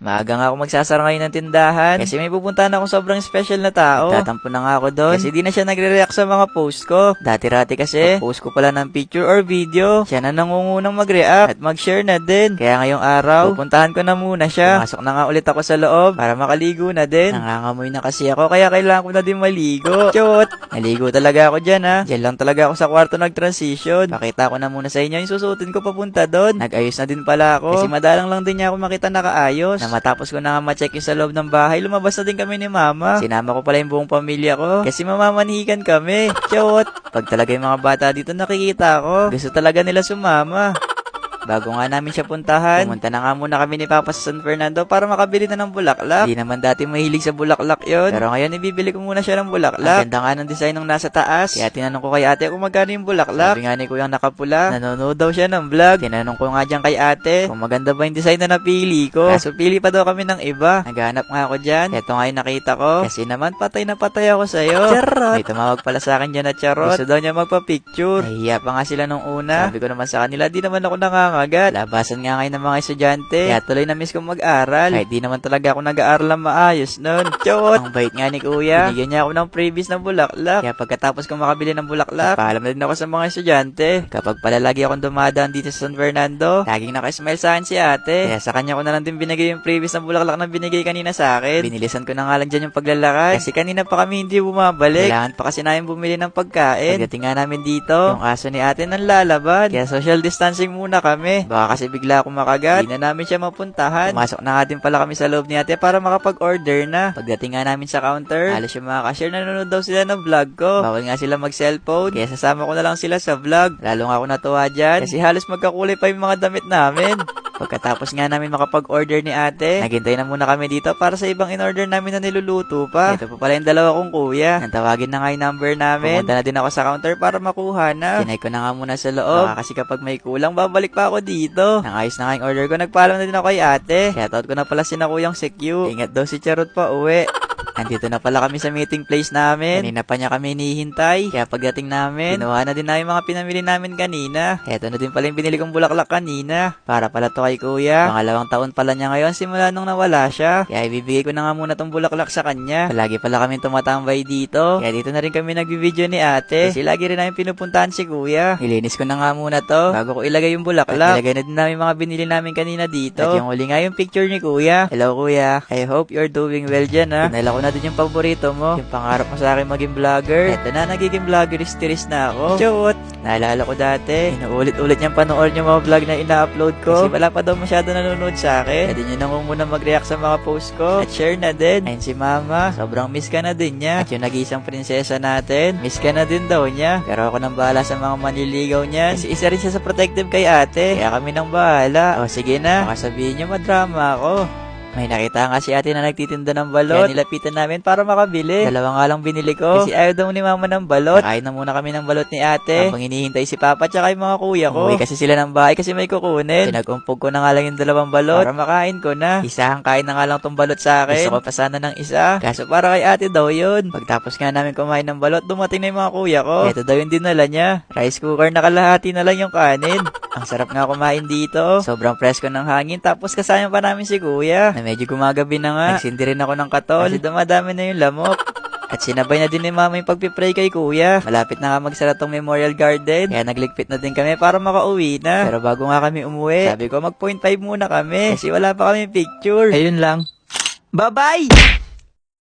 Maaga nga ako magsasara ngayon ng tindahan kasi may pupuntahan akong sobrang special na tao. Tatampo na nga ako doon kasi di na siya nagre-react sa mga post ko. Dati-rati kasi, post ko pala ng picture or video, siya na nangungunang mag-react at mag-share na din. Kaya ngayong araw, pupuntahan ko na muna siya. Pumasok na nga ulit ako sa loob para makaligo na din. Nangangamoy na kasi ako kaya kailangan ko na din maligo. Chot! Naligo talaga ako dyan ha. Diyan lang talaga ako sa kwarto nag-transition. Pakita ko na muna sa inyo yung susutin ko papunta doon. Nag-ayos na din pala ako. Kasi madalang lang din niya ako makita nakaayos. Na matapos ko na nga ma-check yung sa loob ng bahay, lumabas na din kami ni mama. Sinama ko pala yung buong pamilya ko. Kasi mamamanihikan kami. Chot! Pag talaga yung mga bata dito nakikita ko, gusto talaga nila sumama. Bago nga namin siya puntahan, pumunta na nga muna kami ni Papa sa San Fernando para makabili na ng bulaklak. Di naman dati mahilig sa bulaklak yon. Pero ngayon, ibibili ko muna siya ng bulaklak. Ang ganda nga ng design ng nasa taas. Kaya tinanong ko kay ate kung magkano yung bulaklak. Sabi nga ni Kuyang nakapula, nanonood daw siya ng vlog. Tinanong ko nga dyan kay ate kung maganda ba yung design na napili ko. Kaso pili pa daw kami ng iba. Naghanap nga ako dyan. Ito nga yung nakita ko. Kasi naman patay na patay ako sa'yo. Charot! May tumawag pala sa akin dyan na charot. Gusto daw niya magpa-picture. Nahihiya pa nga sila nung una. Sabi ko naman sa kanila, di naman ako nangangagat. Labasan nga ngayon ng mga estudyante. Kaya tuloy na miss kong mag-aral. Kahit di naman talaga ako nag-aaral ng maayos nun. Chot! Ang bait nga ni kuya. Binigyan niya ako ng previous na bulaklak. Kaya pagkatapos kong makabili ng bulaklak, paalam na din ako sa mga estudyante. Kapag pala lagi akong dumadaan dito sa San Fernando, laging nakasmile sa akin si ate. Kaya sa kanya ko na lang din binigay yung previous na bulaklak na binigay kanina sa akin. Binilisan ko na nga lang dyan yung paglalakad. Kasi kanina pa kami hindi bumabalik. Kailangan pa kasi namin bumili ng pagkain. Pagdating nga namin dito, yung aso ni ate nang lalaban. Kaya social distancing muna kami. Baka kasi bigla akong makagat. Hindi na namin siya mapuntahan. Pumasok na nga din pala kami sa loob ni ate para makapag-order na. Pagdating nga namin sa counter, halos yung mga cashier nanonood daw sila ng vlog ko. Bawal nga sila mag-cellphone. Kaya sasama ko na lang sila sa vlog. Lalo nga ako natuwa dyan. Kasi halos magkakulay pa yung mga damit namin. Pagkatapos nga namin makapag-order ni ate, naghintay na muna kami dito para sa ibang in-order namin na niluluto pa. Ito pa pala yung dalawa kong kuya. Nantawagin na nga yung number namin. Pumunta na din ako sa counter para makuha na. Sinay ko na nga muna sa loob. Baka kasi kapag may kulang, babalik pa ako dito. Nangayos na nga yung order ko. Nagpaalam na din ako kay ate. Shoutout ko na pala si na kuyang Secure. Ingat daw si Charot pa uwi. Andito na pala kami sa meeting place namin. Kanina pa niya kami hinihintay. Kaya pagdating namin, kinuha na din namin mga pinamili namin kanina. Eto na din pala yung binili kong bulaklak kanina. Para pala to kay kuya. Pangalawang taon pala niya ngayon simula nung nawala siya. Kaya ibibigay ko na nga muna tong bulaklak sa kanya. Palagi pala kami tumatambay dito. Kaya dito na rin kami nagbibideo ni ate. Kasi lagi rin namin pinupuntahan si kuya. Nilinis ko na nga muna to. Bago ko ilagay yung bulaklak. Ilagay na din namin mga binili namin kanina dito. At yung uli nga yung picture ni kuya. Hello kuya. I hope you're doing well dyan ha. Pinala ko na din yung paborito mo. Yung pangarap mo sa akin maging vlogger. Eto na, nagiging vloggeris-tiris na ako. Chot! Naalala ko dati, inuulit-ulit niyang panood yung mga vlog na ina-upload ko. Kasi wala pa daw masyado nanonood sa akin. Pwede niyo nang muna mag-react sa mga post ko. At share na din. Ayun si mama, sobrang miss ka na din niya. At yung nag-iisang prinsesa natin, miss ka na din daw niya. Pero ako nang bahala sa mga manliligaw niyan. Kasi isa rin siya sa protective kay ate. Kaya kami nang bahala. O sige na, baka sabihin niyo madrama ako. May nakita nga si ate na nagtitinda ng balot. Kaya nilapitan namin para makabili. Dalawa nga lang binili ko. Kasi ayaw daw ni mama ng balot. Nakain na muna kami ng balot ni ate. Habang hinihintay si papa tsaka yung mga kuya ko. Uwi kasi sila ng bahay kasi may kukunin. Pinagumpog ko na nga lang yung dalawang balot. Para makain ko na. Isahang kain na nga lang tong balot sa akin. Gusto ko pa sana ng isa. Kaso para kay ate daw yun. Pagtapos nga namin kumain ng balot, dumating na yung mga kuya ko. Ito daw yung dinala niya. Rice cooker na kalahati na lang yung kanin. Ang sarap nga kumain dito. Sobrang presko ng hangin. Tapos kasama pa namin si kuya. Na medyo gumagabi na nga. Nagsindi rin ako ng katol. Kasi dumadami na yung lamok. At sinabay na din ni mama yung pagpipray kay kuya. Malapit na nga magsara tong memorial garden. Kaya nagligpit na din kami para makauwi na. Pero bago nga kami umuwi, sabi ko mag point five muna kami. Kasi wala pa kami picture. Ayun lang. Bye-bye!